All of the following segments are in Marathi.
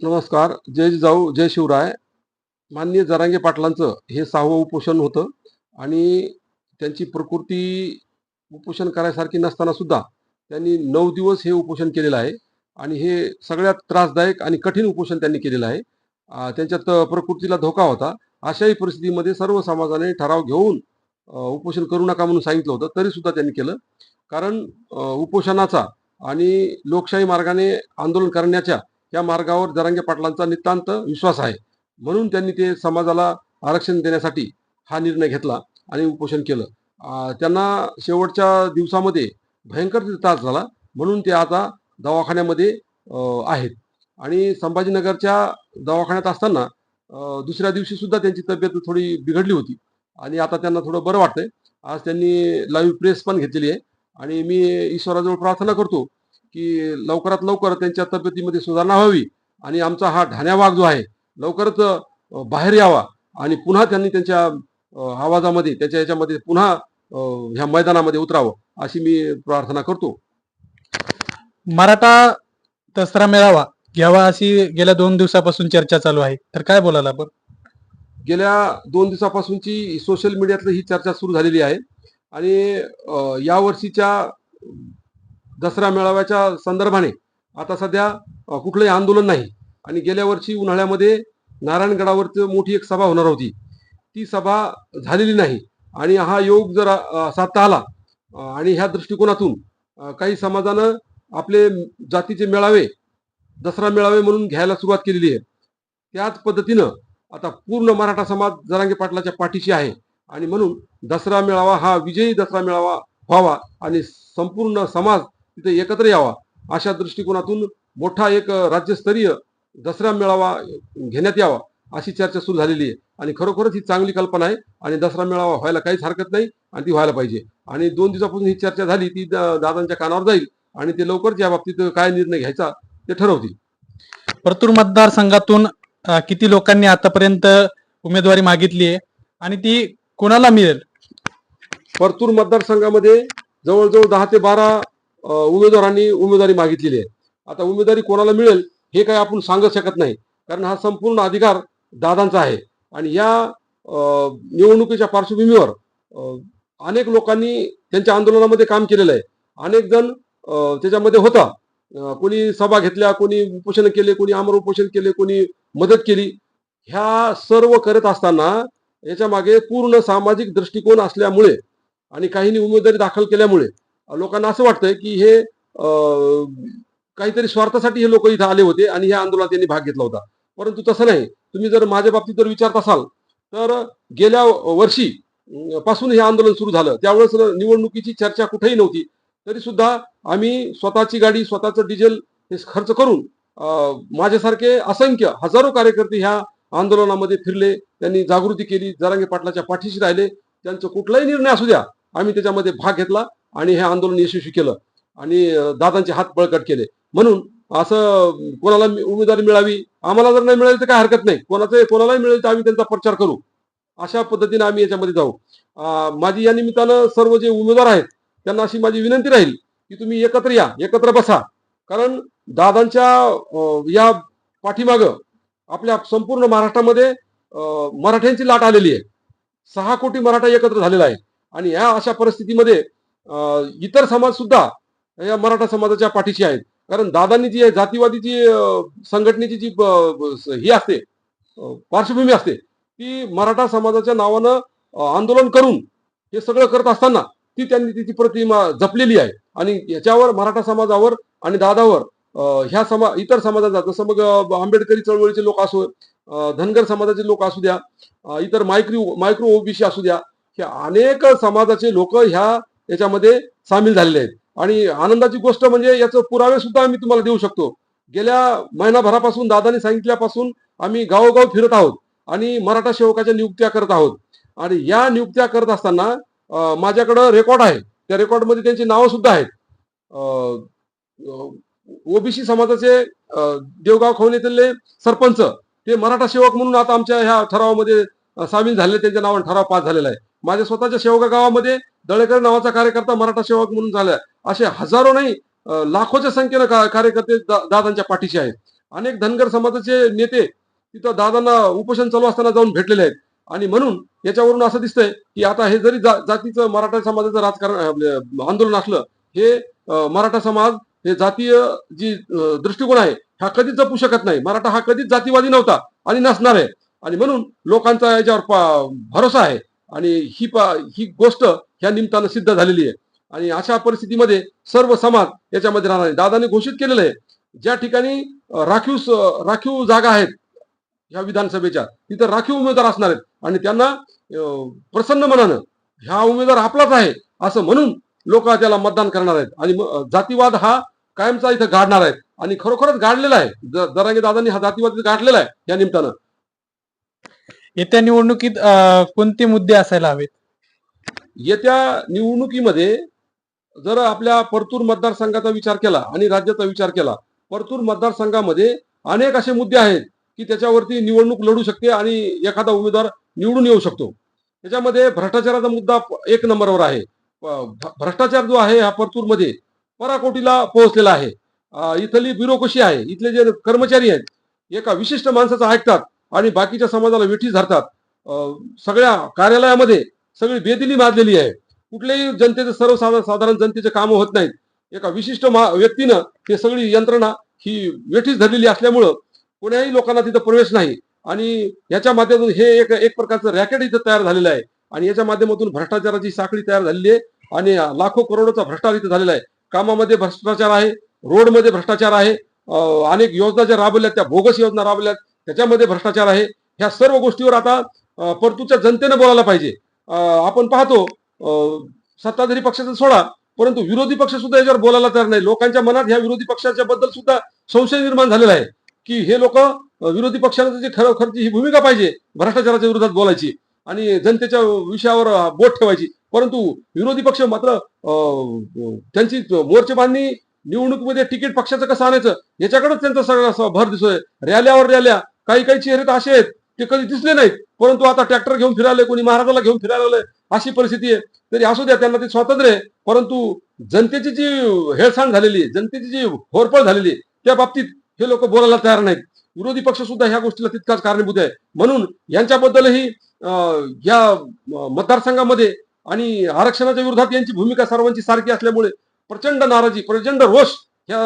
नमस्कार जय जाऊ जय शिवराय. माननीय जरांगे पाटलांचं हे सहावं उपोषण होतं आणि त्यांची प्रकृती उपोषण करायसारखी नसताना सुद्धा त्यांनी नऊ दिवस हे उपोषण केलेलं आहे आणि हे सगळ्यात त्रासदायक आणि कठीण उपोषण त्यांनी केलेलं आहे. त्यांच्यात प्रकृतीला धोका होता. अशाही परिस्थितीमध्ये सर्व समाजाने ठराव घेऊन उपोषण करू नका म्हणून सांगितलं होतं. तरी सुद्धा त्यांनी केलं. कारण उपोषणाचा आणि लोकशाही मार्गाने आंदोलन करण्याच्या या मार्गावर जरांगे पाटलांचा नितांत विश्वास आहे. म्हणून त्यांनी ते समाजाला आरक्षण देण्यासाठी हा निर्णय घेतला आणि उपोषण केलं. त्यांना शेवटच्या दिवसामध्ये भयंकर त्रास झाला. म्हणून ते आता दवाखान्यामध्ये आहेत. आणि संभाजीनगरच्या दवाखान्यात असताना दुसऱ्या दिवशी सुद्धा त्यांची तब्येत थोडी बिघडली होती. आणि आता त्यांना थोडं बरं वाटतंय. आज त्यांनी लाईव्ह प्रेस पण घेतलेली आहे. आणि मी ईश्वराजवळ प्रार्थना करतो की लवकरात लवकर त्यांच्या तब्येतीमध्ये सुधारणा व्हावी आणि आमचा हा ढाण्या वाघ जो आहे लवकरच बाहेर यावा आणि पुन्हा त्यांनी त्यांच्या आवाजामध्ये त्याच्या याच्यामध्ये पुन्हा ह्या मैदानामध्ये उतरावं अशी मी प्रार्थना करतो. मराठा दसरा मेळावा घ्यावा अशी गेल्या दोन दिवसापासून चर्चा चालू आहे. तर काय बोलाल आपण? गेल्या दोन दिवसापासूनची सोशल मीडियातली ही चर्चा सुरू झालेली आहे आणि अ, या वर्षीच्या दसरा मेळाव्याच्या संदर्भाने. आता सध्या कुठलंही आंदोलन नाही. आणि गेल्या वर्षी उन्हाळ्यामध्ये नारायणगडावरती मोठी एक सभा होणार होती. ती सभा झालेली नाही. आणि हा योग जर साधता आला. आणि ह्या दृष्टिकोनातून काही समाजानं आपले जातीचे मेळावे दसरा मेळावे म्हणून घ्यायला सुरुवात केलेली आहे. त्याच पद्धतीनं आता पूर्ण मराठा समाज जरांगे पाटलाच्या पाठीशी आहे. आणि म्हणून दसरा मेळावा हा विजयी दसरा मेळावा व्हावा आणि संपूर्ण समाज तिथे एकत्र यावा. अशा दृष्टिकोनातून मोठा एक राज्यस्तरीय दसरा मेळावा घेण्यात यावा अशी चर्चा सुरू झालेली आहे. आणि खरोखरच ही चांगली कल्पना आहे आणि दसरा मेळावा व्हायला काहीच हरकत नाही आणि ती व्हायला पाहिजे. आणि दोन दिवसापासून ही चर्चा झाली ती दादांच्या कानावर जाईल आणि ते लवकरच या बाबतीत काय निर्णय घ्यायचा ते ठरवतील. परतूर मतदारसंघातून किती लोकांनी आतापर्यंत उमेदवारी मागितली आहे आणि ती कोणाला मिळेल? परतूर मतदारसंघामध्ये जवळजवळ दहा ते बारा उमेदवारांनी उमेदवारी मागितलेली आहे. आता उमेदवारी कोणाला मिळेल हे काय आपण सांगू शकत नाही. कारण हा संपूर्ण अधिकार दादांचा आहे. आणि या निवडणुकीच्या पार्श्वभूमीवर अनेक लोकांनी त्यांच्या आंदोलनामध्ये काम केलेलं आहे. अनेक जण त्याच्यामध्ये होता. कोणी सभा घेतल्या कोणी उपोषण केले कोणी आमर उपोषण केले कोणी मदत केली. ह्या सर्व करत असताना याच्या मागे पूर्ण सामाजिक दृष्टिकोन असल्यामुळे आणि काहींनी उमेदवारी दाखल केल्यामुळे लोकांना असं वाटतंय की हे काहीतरी स्वार्थासाठी हे लोक इथं आले होते आणि या आंदोलनात त्यांनी भाग घेतला होता. परंतु तसं नाही. तुम्ही जर माझ्या बाबतीत जर विचारत असाल तर गेल्या वर्षी पासून हे आंदोलन सुरू झालं. त्यावेळेस निवडणुकीची चर्चा कुठेही नव्हती. तरी सुद्धा आम्ही स्वतःची गाडी स्वतःचं डिझेल हे खर्च करून माझ्यासारखे असंख्य हजारो कार्यकर्ते ह्या आंदोलनामध्ये फिरले. त्यांनी जागृती केली. जरांगे पाटलाच्या पाठीशी राहिले. त्यांचा कुठलाही निर्णय असू द्या आम्ही त्याच्यामध्ये भाग घेतला. आणि हे आंदोलन यशस्वी केलं. आणि दादांचे हात बळकट केले. म्हणून असं कोणाला मी- उमेदवारी मिळावी आम्हाला जर नाही मिळाली तर काय हरकत नाही. कोणाचं कोणालाही मिळेल तर आम्ही त्यांचा प्रचार करू. अशा पद्धतीने आम्ही याच्यामध्ये जाऊ. माझी या निमित्तानं सर्व जे उमेदवार आहेत त्यांना अशी माझी विनंती राहील की तुम्ही एकत्र या एकत्र बसा. कारण दादांच्या या पाठीमागं आपल्या संपूर्ण महाराष्ट्रामध्ये मराठ्यांची लाट आलेली आहे. सहा कोटी मराठा एकत्र झालेला आहे. आणि या अशा परिस्थितीमध्ये इतर समाज सुद्धा या मराठा समाजाच्या पाठीशी आहेत. कारण दादांनी जी जातीवादीची संघटनेची जी ही असते पार्श्वभूमी असते ती मराठा समाजाच्या नावानं आंदोलन करून हे सगळं करत असताना ती त्यांनी तिची प्रतिमा जपलेली आहे. आणि याच्यावर मराठा समाजावर आणि दादावर ह्या समा इतर समाजाचा जसं मग आंबेडकरी चळवळीचे लोक असो धनगर समाजाचे लोक असू द्या इतर मायक्रो मायक्रो ओबीसी असू द्या हे अनेक समाजाचे लोक ह्या याच्यामध्ये सामील झालेले आहेत. आणि आनंदाची गोष्ट म्हणजे याचं पुरावे सुद्धा आम्ही तुम्हाला देऊ शकतो. गेल्या महिनाभरापासून दादानी सांगितल्यापासून आम्ही गावोगाव फिरत आहोत आणि मराठा सेवकाच्या नियुक्त्या करत आहोत. आणि या नियुक्त्या करत असताना माझ्याकडं रेकॉर्ड आहे. त्या रेकॉर्डमध्ये त्यांची नावं सुद्धा आहेत. ओबीसी समाजाचे देवगाव खवणीतले सरपंच ते मराठा सेवक म्हणून आता आमच्या ह्या ठरावामध्ये सामील झाले त्यांच्या नावाने ठराव पास झालेला आहे. माझ्या स्वतःच्या शेवगा गावामध्ये दळेकर नावाचा कार्यकर्ता मराठा सेवक म्हणून झाला. असे हजारो नाही लाखोच्या संख्येनं कार्यकर्ते दा- दादांच्या पाठीशी आहेत. अनेक धनगर समाजाचे नेते तिथं दादांना उपोषण चालू असताना जाऊन भेटलेले आहेत. आणि म्हणून याच्यावरून असं दिसतंय की आता हे जरी जा- जातीचं मराठा समाजाचं राजकारण म्हणजे, आंदोलन असलं हे मराठा समाज हे जातीय जी दृष्टिकोन आहे हा कधीच जपू शकत नाही. मराठा हा कधीच जातीवादी नव्हता आणि नसणार आहे. आणि म्हणून लोकांचा याच्यावर भरोसा आहे. आणि ही पा ही गोष्ट ह्या निमित्तानं सिद्ध झालेली आहे. आणि अशा परिस्थितीमध्ये सर्व समाज याच्यामध्ये राहणार आहे. दादाने घोषित केलेलं आहे ज्या ठिकाणी राखीव राखीव जागा आहेत ह्या विधानसभेच्या तिथं राखीव उमेदवार असणार आहेत. आणि त्यांना प्रसन्न मनानं ह्या उमेदवार आपलाच आहे असं म्हणून लोक त्याला मतदान करणार आहेत. आणि जातीवाद हा कायमचा इथं गाडणार आहेत. आणि खरोखरच गाडलेला आहे. ज- जरांगे दादांनी हा जातीवाद गाडलेला आहे या निमित्तानं. येत्या निवडणुकीत कोणते मुद्दे असायला हवेत? येत्या निवडणुकीमध्ये जर आपल्या परतूर मतदारसंघाचा विचार केला आणि राज्याचा विचार केला परतूर मतदारसंघामध्ये अनेक असे मुद्दे आहेत की त्याच्यावरती निवडणूक लढू शकते आणि एखादा उमेदवार निवडून येऊ शकतो. त्याच्यामध्ये भ्रष्टाचाराचा मुद्दा एक नंबरवर आहे. भ्रष्टाचार जो आहे हा परतूरमध्ये पराकोटीला पोहोचलेला आहे. इथली ब्युरोकशी आहे. इथले जे कर्मचारी आहेत एका विशिष्ट माणसाचं ऐकतात. आणि बाकीच्या समाजाला वेठीस धरतात. सगळ्या कार्यालयामध्ये सगळी बेदिली माजलेली आहे. कुठल्याही जनतेचं सर्वसाधारण साधारण जनतेचे कामं होत नाहीत. एका विशिष्ट व्यक्तीनं हे सगळी यंत्रणा ही वेठीस धरलेली असल्यामुळं कोण्याही लोकांना तिथं प्रवेश नाही. आणि याच्या माध्यमातून हे एक एक प्रकारचं रॅकेट इथं तयार झालेलं आहे. आणि याच्या माध्यमातून भ्रष्टाचाराची साखळी तयार झालेली आहे. आणि लाखो करोडोचा भ्रष्टाचार इथं झालेला आहे. कामामध्ये भ्रष्टाचार आहे. रोडमध्ये भ्रष्टाचार आहे. अनेक योजना ज्या राबवल्यात त्या बोगस योजना राबवल्यात. त्याच्यामध्ये भ्रष्टाचार आहे. ह्या सर्व गोष्टीवर आता परतूच्या जनतेनं जनतेने बोलायला पाहिजे. आपण पाहतो अं, सत्ताधारी पक्षाचा सोडा परंतु विरोधी पक्ष सुद्धा याच्यावर बोलायला तयार नाही. लोकांच्या मनात ह्या विरोधी पक्षाच्या बद्दल सुद्धा संशय निर्माण झालेला आहे. की हे लोक विरोधी पक्षांची जी खरोखरची ही भूमिका पाहिजे भ्रष्टाचाराच्या विरोधात बोलायची आणि जनतेच्या विषयावर बोट ठेवायची. परंतु विरोधी पक्ष मात्र अं, त्यांची मोर्चेबांनी निवडणुकीमध्ये तिकीट पक्षाचं कसं आणायचं याच्याकडेच त्यांचा सगळा भर दिसतोय. रॅल्यावर रॅल्या काही काही चेहरे तर असे आहेत ते कधी दिसले नाहीत परंतु आता ट्रॅक्टर घेऊन फिरायला कोणी महाराजाला घेऊन फिरायला अशी परिस्थिती आहे. तरी असू द्या त्यांना ते स्वातंत्र्य आहे परंतु जनतेची जी हेळसांड झालेली आहे जनतेची जी होरपळ झालेली आहे त्या बाबतीत हे लोक बोलायला तयार नाहीत. विरोधी पक्ष सुद्धा ह्या गोष्टीला तितकाच कारणीभूत आहे. म्हणून यांच्याबद्दलही या मतदारसंघामध्ये आणि आरक्षणाच्या विरोधात यांची भूमिका सर्वांची सारखी असल्यामुळे प्रचंड नाराजी प्रचंड रोष ह्या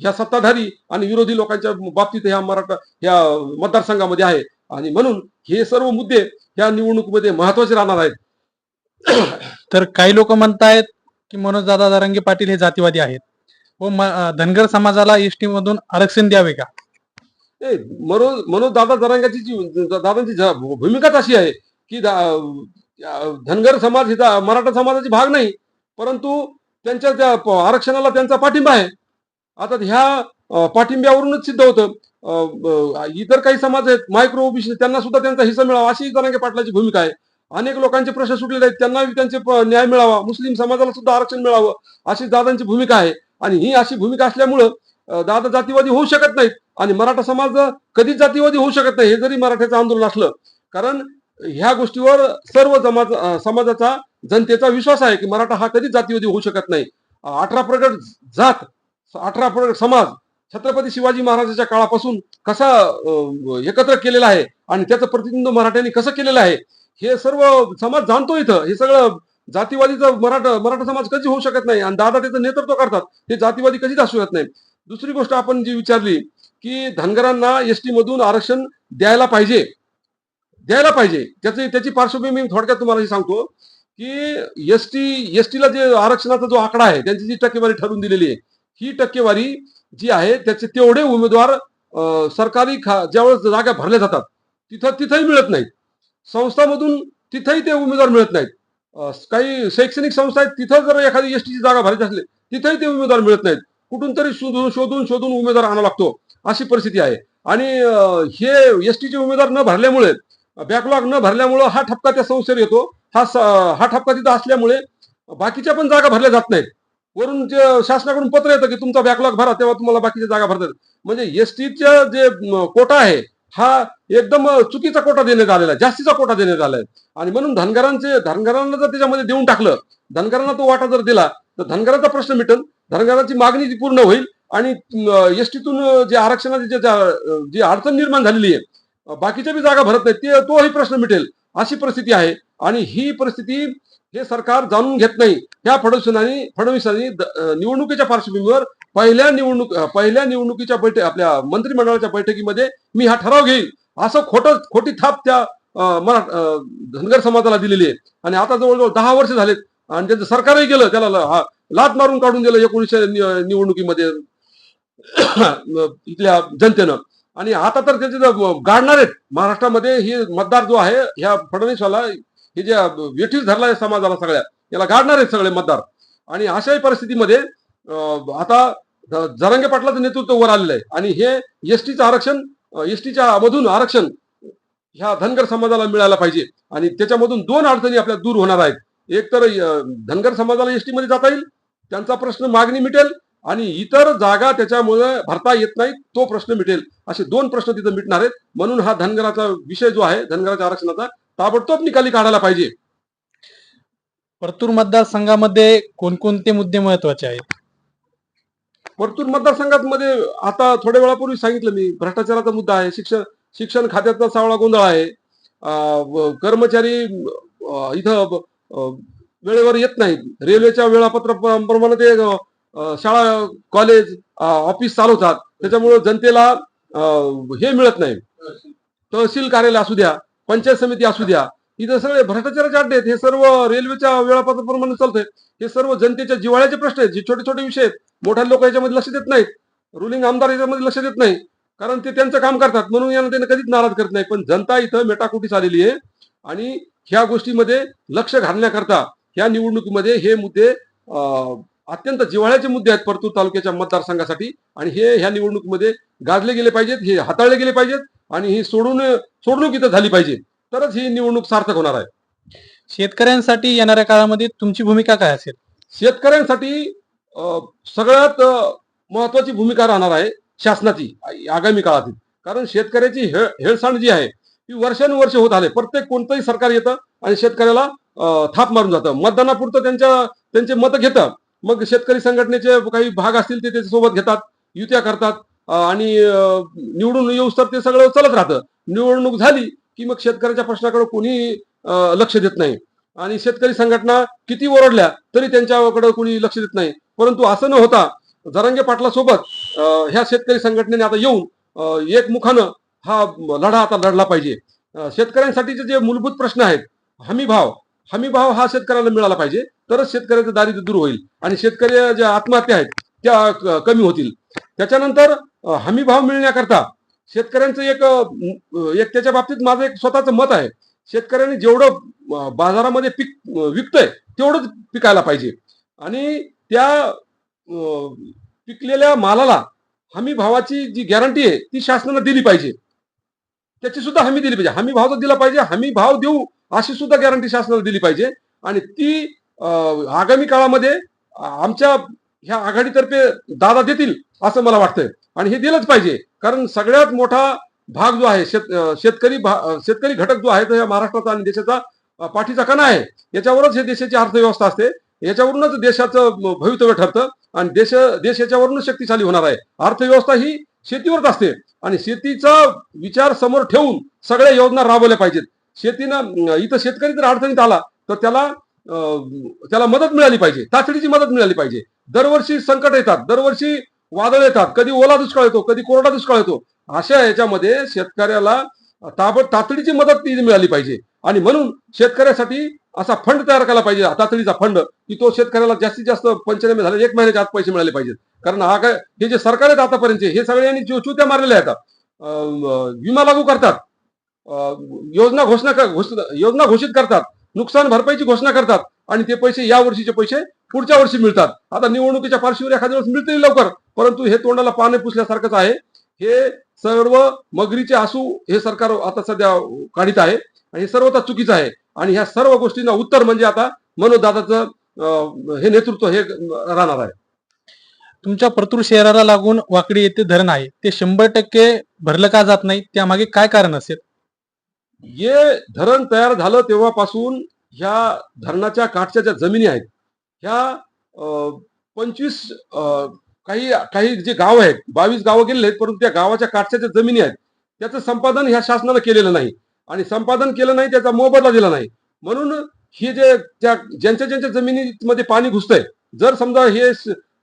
ह्या सत्ताधारी आणि विरोधी लोकांच्या बाबतीत ह्या मराठा ह्या मतदारसंघामध्ये आहे. आणि म्हणून हे सर्व मुद्दे ह्या निवडणुकीमध्ये महत्त्वाचे राहणार आहेत. तर काही लोक म्हणतायत की मनोज दादा दरंगे पाटील हे जातीवादी आहेत. व धनगर समाजाला एसटी मधून आरक्षण द्यावे का? मनोज मनोज दादा जरांगाची जी दादांची भूमिकाच अशी आहे की धनगर समाज ही मराठा समाजाची भाग नाही परंतु त्यांच्या त्या आरक्षणाला त्यांचा पाठिंबा आहे. आता ह्या पाठिंब्यावरूनच सिद्ध होतं. इतर काही समाज आहेत मायक्रो ओबीसी त्यांना सुद्धा त्यांचा हिस्सा मिळावा. अशी जनांगे पाटलाची भूमिका आहे. अनेक लोकांचे प्रश्न सुटलेले आहेत त्यांनाही त्यांचे न्याय मिळावा. मुस्लिम समाजाला सुद्धा आरक्षण मिळावं अशी दादांची भूमिका आहे. आणि ही अशी भूमिका असल्यामुळं दादा जातीवादी होऊ शकत नाहीत. आणि मराठा समाज कधीच जातीवादी होऊ शकत नाही हे जरी मराठ्याचं आंदोलन असलं. कारण ह्या गोष्टीवर सर्व जमा समाजाचा जनतेचा विश्वास आहे की मराठा हा कधीच जातीवादी होऊ शकत नाही. अठरा प्रगट जात अठरा प्रगट समाज छत्रपती शिवाजी महाराजांच्या काळापासून कसा एकत्र केलेला आहे आणि त्याचं प्रतिनिधित्व मराठ्यांनी कसं केलेलं आहे हे सर्व समाज जाणतो इथं. हे सगळं जातीवादीचं मराठा मराठा समाज कधी होऊ शकत नाही आणि दादा त्याचं नेतृत्व करतात ते जातीवादी कधीच असू शकत नाही. दुसरी गोष्ट आपण जी विचारली की धनगरांना एसटी मधून आरक्षण द्यायला पाहिजे द्यायला पाहिजे. त्याची त्याची पार्श्वभूमी मी थोडक्यात तुम्हाला हे सांगतो की एस टी एस टीला जे आरक्षणाचा जो आकडा आहे त्यांची जी टक्केवारी ठरवून दिलेली आहे ही टक्केवारी जी आहे त्याचे तेवढे उमेदवार सरकारी खा ज्यावेळेस जागा भरल्या जातात तिथं तिथंही मिळत नाहीत. संस्थामधून तिथंही ते उमेदवार मिळत नाहीत. काही शैक्षणिक संस्था आहेत तिथं जर एखादी एस टीची जागा भरायची असली तिथंही ते उमेदवार मिळत नाहीत. कुठून तरी शोधून शोधून शोधून उमेदवार आणावा लागतो अशी परिस्थिती आहे. आणि हे एस टीचे उमेदवार न भरल्यामुळे बॅकलॉग न भरल्यामुळं हा ठपका त्या संस्थेवर येतो. हा स- हा ठपका तिथं असल्यामुळे बाकीच्या पण जागा भरल्या जात नाहीत. वरून जे शासनाकडून पत्र येतं की तुमचा बॅकलॉग भरा तेव्हा तुम्हाला बाकीच्या जागा भरतात म्हणजे एस जे कोटा आहे हा एकदम चुकीचा कोटा देण्यात आलेला आहे जास्तीचा कोटा देण्यात आलाय आणि म्हणून धनगरांचे धनगरांना जर त्याच्यामध्ये देऊन टाकलं धनगरांना तो वाटा जर दिला तर धनगराचा प्रश्न मिटेल धनगरांची मागणी जी पूर्ण होईल आणि एस टीतून जे आरक्षणाची जे- जी अडचण निर्माण झालेली आहे बाकीच्या बी जागा भरत नाही ते तोही प्रश्न मिटेल अशी परिस्थिती आहे. आणि ही परिस्थिती हे सरकार जाणून घेत नाही. ह्या फडणवीसांनी फडणवीसांनी निवडणुकीच्या पार्श्वभूमीवर पहिल्या निवडणूक पहिल्या निवडणुकीच्या बैठक आपल्या मंत्रिमंडळाच्या बैठकीमध्ये मी हा ठराव घेईल असं खोटं खोटी थाप त्या मरा धनगर समाजाला दिलेली आहे. आणि आता जवळजवळ दहा वर्ष झालेत आणि त्यांचं सरकारही गेलं त्याला हा- लात मारून काढून दिलं एकोणीसशे निवडणुकीमध्ये इथल्या जनतेनं. आणि आता तर त्याचे गाडणार आहेत महाराष्ट्रामध्ये ही मतदार जो आहे ह्या फडणवीसवाला हे जे वेठीस धरलाय समाजाला सगळ्या याला गाडणार आहेत सगळे मतदार. आणि अशाही परिस्थितीमध्ये आता ज- जरांगे पाटलाचं नेतृत्व वर आलेलं आहे. आणि हे एसटीचं आरक्षण एसटीच्या मधून आरक्षण ह्या धनगर समाजाला मिळायला पाहिजे. आणि त्याच्यामधून दोन अडचणी आपल्या दूर होणार आहेत. एक तर धनगर समाजाला एसटी मध्ये जाता येईल त्यांचा प्रश्न मागणी मिटेल आणि इतर जागा त्याच्यामुळे भरता येत नाही तो प्रश्न मिटेल. असे दोन प्रश्न तिथं मिटणार आहेत. म्हणून हा धनगराचा विषय जो आहे धनगराच्या आरक्षणाचा ताबडतोब निकाली काढायला पाहिजे. परतूर मतदारसंघामध्ये कोणकोणते मुद्दे महत्त्वाचे आहेत? परतूर मतदारसंघामध्ये आता थोड्या वेळापूर्वी सांगितलं मी भ्रष्टाचाराचा मुद्दा आहे शिक्षण शिक्षण खात्याचा सावळा गोंधळ आहे. कर्मचारी इथं वेळेवर येत नाहीत. रेल्वेच्या वेळापत्रकाप्रमाणे ते शाळा कॉलेज ऑफिस चालवतात त्याच्यामुळे जनतेला हे मिळत नाही. तहसील कार्यालय असू द्या पंचायत समिती असू द्या इथं सगळे भ्रष्टाचाराचे अड्डे आहेत हे सर्व रेल्वेच्या वेळापत्रकाप्रमाणे चालतंय. हे सर्व जनतेच्या जिव्हाळ्याचे प्रश्न आहेत जे छोटे छोटे विषय आहेत. मोठ्या लोक याच्यामध्ये लक्ष देत नाहीत. रुलिंग आमदार याच्यामध्ये लक्ष देत नाही. कारण ते त्यांचं काम करतात म्हणून यांना त्यांना कधीच नाराज करत नाही. पण जनता इथं मेटाकुटीस आलेली आहे. आणि ह्या गोष्टीमध्ये लक्ष घालण्याकरता ह्या निवडणुकीमध्ये हे मुद्दे अत्यंत जिव्हाळ्याचे मुद्दे आहेत परतूर तालुक्याच्या मतदारसंघासाठी. आणि हे ह्या निवडणुकीमध्ये गाजले गेले पाहिजेत हे हाताळले गेले पाहिजेत आणि ही सोडून सोडणूक इथं झाली पाहिजे. तरच ही निवडणूक सार्थक होणार आहे. शेतकऱ्यांसाठी येणाऱ्या काळामध्ये तुमची भूमिका काय असेल? शेतकऱ्यांसाठी सगळ्यात महत्वाची भूमिका राहणार आहे शासनाची आगामी काळातील. कारण शेतकऱ्याची हे- हेळसांड जी आहे ती वर्षानुवर्ष होत आले. प्रत्येक कोणतंही सरकार येतं आणि शेतकऱ्याला थाप मारून जातं. मतदानापुरतं त्यांच्या त्यांचे मतं घेतं मग शेतकरी संघटनेचे काही भाग असतील ते त्याच्यासोबत घेतात युत्या करतात. आणि निवडून येऊस तर ते सगळं चालत राहतं. निवडणूक झाली की मग शेतकऱ्याच्या प्रश्नाकडे कोणी लक्ष देत नाही. आणि शेतकरी संघटना किती ओरडल्या तरी त्यांच्याकडे कोणी लक्ष देत नाही. परंतु असं न होता जरांगे पाटलासोबत ह्या शेतकरी संघटनेने आता येऊन एक एकमुखानं हा लढा आता लढला पाहिजे. शेतकऱ्यांसाठीचे जे मूलभूत प्रश्न आहेत हमी भाव हमी भाव हा शेतकऱ्याला मिळाला पाहिजे तरच शेतकऱ्याचं दारिद्र्य दूर होईल. आणि शेतकरी ज्या आत्महत्या आहेत त्या कमी होतील. त्याच्यानंतर हमी भाव मिळण्याकरता शेतकऱ्यांचं एक एक त्याच्या बाबतीत माझं एक स्वतःचं मत आहे. शेतकऱ्यांनी जेवढं बाजारामध्ये पीक विकतंय तेवढंच पिकायला पाहिजे. आणि त्या पिकलेल्या मालाला हमी भावाची जी गॅरंटी आहे ती शासनानं दिली पाहिजे. त्याची सुद्धा हमी दिली पाहिजे. हमी भाव तर दिला पाहिजे हमी भाव देऊ अशी सुद्धा गॅरंटी शासनाला दिली पाहिजे. आणि ती आगामी काळामध्ये आमच्या ह्या आघाडीतर्फे दादा देतील असं मला वाटतंय. आणि हे दिलंच पाहिजे. कारण सगळ्यात मोठा भाग जो आहे शेत शेतकरी भा- शेतकरी घटक जो आहे तो या महाराष्ट्राचा आणि देशाचा पाठीचा कणा आहे. याच्यावरच हे देशाची अर्थव्यवस्था असते. याच्यावरूनच देशाचं भवितव्य ठरतं. आणि देश देश याच्यावरूनच शक्तिशाली होणार आहे. अर्थव्यवस्था ही शेतीवरच असते. आणि शेतीचा विचार समोर ठेवून सगळ्या योजना राबवल्या पाहिजेत. शेतीनं इथं शेतकरी जर अडचणीत आला तर त्याला त्याला मदत मिळाली पाहिजे. तातडीची मदत मिळाली पाहिजे. दरवर्षी संकट येतात दरवर्षी वादळ येतात कधी ओला दुष्काळ येतो कधी कोरडा दुष्काळ येतो अशा याच्यामध्ये शेतकऱ्याला ताबड तातडीची मदत ती मिळाली पाहिजे. आणि म्हणून शेतकऱ्यासाठी असा फंड तयार केला पाहिजे तातडीचा फंड की तो शेतकऱ्याला जास्तीत जास्त पंचनामे झाले एक महिन्याच्या आत पैसे मिळाले पाहिजेत. कारण हा काय हे जे सरकार आहेत आतापर्यंत हे सगळे यांनी चु- चुत्या मारलेल्या आहेत. विमा लागू करतात. अं, योजना घोषणा योजना घोषित करतात. नुकसान भरपाईची घोषणा करतात. आणि ते पैसे या वर्षीचे पैसे पुढच्या वर्षी मिळतात. आता निवडणुकीच्या पार्श्वभूमीवर एखाद्या वेळेस मिळतील लवकर परंतु हे तोंडाला पाने पुसल्यासारखंच आहे. हे सर्व मगरीचे आसू हे सरकार आता सध्या काढीत आहे आणि हे सर्वता चुकीचं आहे. आणि ह्या सर्व गोष्टींना उत्तर म्हणजे आता मनोदादाचं अं, हे नेतृत्व हे राहणार आहे. तुमच्या परतूर शहराला लागून वाकडी येथे धरण आहे. ते शंभर टक्के भरलं का जात नाही? त्यामागे काय कारण असेल? हे धरण तयार झालं तेव्हापासून ह्या धरणाच्या काठच्या ज्या जमिनी आहेत ह्या पंचवीस काही काही जे गाव आहेत बावीस गावं गेलेले आहेत परंतु त्या गावाच्या काठच्या ज्या जमिनी आहेत त्याचं संपादन ह्या शासनानं केलेलं नाही. आणि संपादन केलं नाही त्याचा मोबदला दिला नाही. म्हणून हे जे त्या ज्यांच्या ज्यांच्या जमिनीमध्ये पाणी घुसतंय जर समजा हे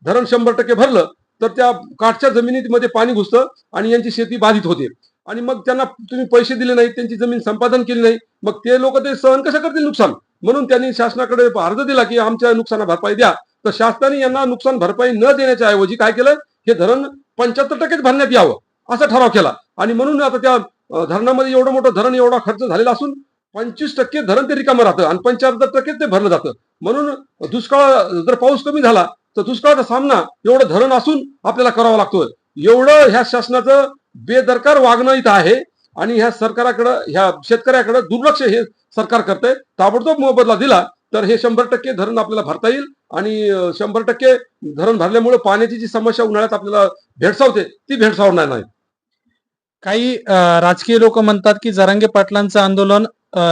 धरण शंभर टक्के भरलं तर त्या काठच्या जमिनीमध्ये पाणी घुसतं आणि यांची शेती बाधित होते. आणि मग त्यांना तुम्ही पैसे दिले नाही त्यांची जमीन संपादन केली नाही मग ते लोक ते सहन कसं करतील नुकसान? म्हणून त्यांनी शासनाकडे अर्ज दिला की आमच्या नुकसाना भरपाई द्या. तर शासनाने यांना नुकसान भरपाई न देण्याच्या ऐवजी काय केलं? हे धरण पंच्याहत्तर टक्केच भरण्यात यावं असा ठराव केला. आणि म्हणून आता त्या धरणामध्ये एवढं मोठं धरण एवढा खर्च झालेला असून पंचवीस टक्के धरण ते रिकामं राहतं आणि पंच्याहत्तर टक्केच ते भरलं जातं. म्हणून दुष्काळ जर पाऊस कमी झाला तर दुष्काळाचा सामना एवढं धरण असून आपल्याला करावा लागतोय. एवढं ह्या शासनाचं बेदरकार वागणं इथं आहे आणि ह्या सरकाराकडं ह्या शेतकऱ्याकडं दुर्लक्ष हे सरकार करतंय. ताबडतोब मोबदला दिला तर हे शंभर टक्के धरण आपल्याला भरता येईल आणि शंभर टक्के धरण भरल्यामुळे पाण्याची जी समस्या उन्हाळ्यात आपल्याला भेडसावते ती भेडसावणार नाही. काही राजकीय लोक म्हणतात की जरांगे पाटलांचं आंदोलन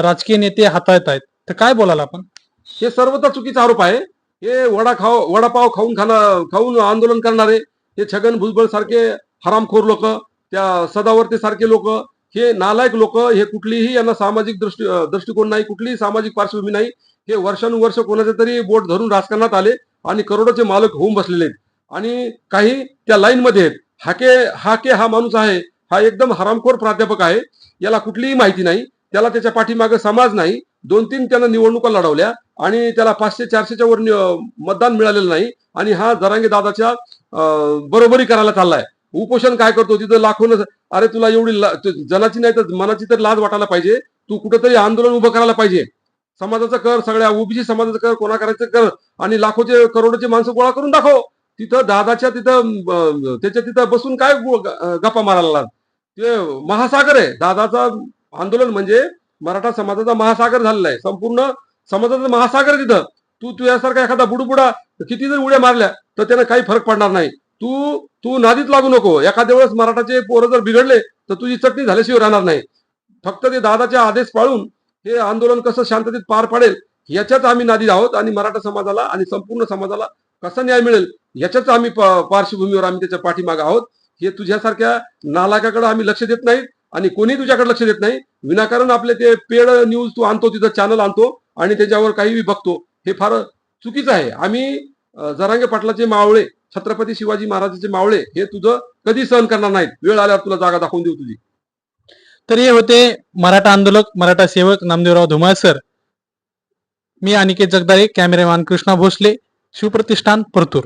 राजकीय नेते हाताळत आहेत. तर काय बोलाल आपण? हे सर्वता चुकीचा आरोप आहे. हे वडा खाव वडापाव खाऊन खाणं खाऊन आंदोलन करणारे हे छगन भुजबळ सारखे हरामखोर लोक त्या सदावर्ते सारखे लोक हे नालायक लोक हे कुठलीही यांना सामाजिक दृष्टी दृष्टिकोन नाही कुठलीही सामाजिक पार्श्वभूमी नाही. हे वर्षानुवर्ष कोणाचे तरी बोट धरून राजकारणात आले आणि करोडोचे मालक होऊन बसलेले आहेत. आणि काही त्या लाईनमध्ये आहेत. हाके हाके हा माणूस आहे. हा एकदम हरामखोर प्राध्यापक आहे. याला कुठलीही माहिती नाही. त्याला त्याच्या पाठीमागे समाज नाही. दोन तीन त्यानं निवडणुका लढवल्या आणि त्याला पाचशे चारशेच्या वर मतदान मिळालेलं नाही. आणि हा जरांगे दादाच्या अं, बरोबरी करायला चाललाय. उपोषण काय करतो तिथं लाखोन अरे तुला एवढी ला- जनाची नाही तर मनाची तर लाज वाटायला पाहिजे. तू कुठेतरी आंदोलन उभं करायला पाहिजे. समाजाचा कर सगळ्या ओबीसी समाजाचा कर कोणा करायचं कर आणि लाखोचे करोडोचे माणसं गोळा करून दाखव. तिथं दादाच्या तिथं त्याच्या तिथं बसून काय गप्पा मारायला ते महासागर आहे. दादाचा आंदोलन म्हणजे मराठा समाजाचा महासागर झालेला आहे. संपूर्ण समाजाचा महासागर आहे तिथं. तू तुझ्यासारखा एखादा बुडबुडा किती जर उड्या मारल्या तर त्यानं काही फरक पडणार नाही. तू तू नादीत लागू नको. एखाद्या वेळेस मराठाचे पोरं जर बिघडले तर तुझी चटणी झाल्याशिवाय राहणार नाही. फक्त ते दादाचे आदेश पाळून हे आंदोलन कसं शांततेत पार पाडेल याच्याच आम्ही नादी आहोत आणि मराठा समाजाला आणि संपूर्ण समाजाला कसा न्याय मिळेल याच्याच आम्ही प- पार्श्वभूमीवर आम्ही त्याच्या पाठीमागे आहोत. हे तुझ्यासारख्या नालाकाकडे आम्ही लक्ष देत नाही आणि कोणी तुझ्याकडे लक्ष देत नाही. विनाकारण आपले ते पेड न्यूज तू आणतो तिथं चॅनल आणतो आणि त्याच्यावर काहीही बघतो. हे फार चुकीचं आहे. आम्ही जरांगे पाटलाचे मावळे छत्रपती शिवाजी महाराजांचे मावळे हे तुझं कधी सहन करणार नाहीत? वेळ आल्यावर तुला जागा दाखवून देऊ तुझी. तर हे होते मराठा आंदोलक मराठा सेवक नामदेवराव धुमाळ सर. मी अनिकेत जगदाळे कॅमेरामॅन कृष्णा भोसले. शिवप्रतिष्ठान परतूर.